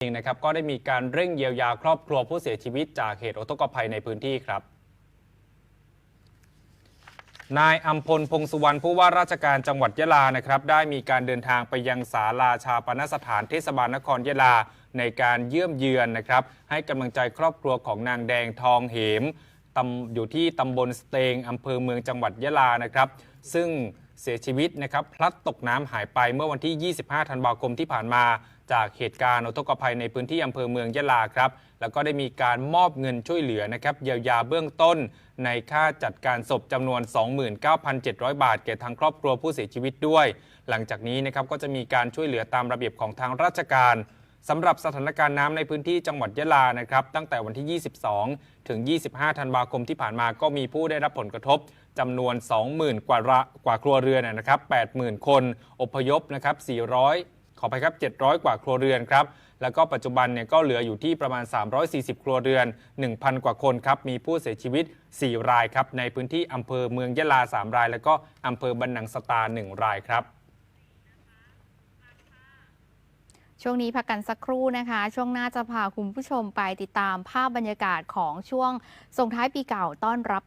เองนะครับก็ได้มีการเร่งเยียวยาครอบครัวผู้เสียชีวิตจากเหตุอุทกภัยในพื้นที่ครับ นายอัมพลพงสุวรรณผู้ว่าราชการจังหวัดยะลานะครับได้มีการเดินทางไปยังศาลาชาปนสถานเทศบาลนครยะลา ในการเยี่ยมเยือนนะครับ ให้กำลังใจครอบครัวของนางแดงทองเหมอยู่ที่ตำบลสเตงอำเภอเมืองจังหวัดยะลานะครับ ซึ่ง เสียชีวิตนะครับพลัดตกน้ำหายไปเมื่อวันที่ 25 ธันวาคมที่ผ่านมาจากเหตุการณ์อุทกภัยในพื้นที่อำเภอเมืองยะลาครับ แล้วก็ได้มีการมอบเงินช่วยเหลือนะครับเยียวยาเบื้องต้น ในค่าจัดการศพจำนวน 29,700 บาท แก่ทางครอบครัวผู้เสียชีวิตด้วย หลังจากนี้นะครับก็จะมีการช่วยเหลือตามระเบียบของทางราชการ สำหรับสถานการณ์น้ำในพื้นที่จังหวัดยะลานะครับตั้งแต่วันที่ 22 ถึง 25 ธันวาคมที่ผ่านมาก็มีผู้ได้รับผลกระทบจำนวน 20,000 กว่าระกว่าครัวเรือนนะครับ 80,000 คนอพยพนะครับ 400 ขอไปครับ 700 กว่าครัวเรือนครับแล้วก็ปัจจุบันเนี่ยก็เหลืออยู่ที่ประมาณ 340 ครัวเรือน 1,000 กว่าคนครับ มีผู้เสียชีวิต 4 รายครับ ในพื้นที่อำเภอเมืองยะลา 3 ราย แล้วก็อำเภอบันนังสตา 1 รายครับ ช่วงนี้พักกันสักครู่นะคะ ช่วงหน้าจะพาคุณผู้ชมไปติดตามภาพบรรยากาศของช่วงส่งท้ายปีเก่าต้อนรับ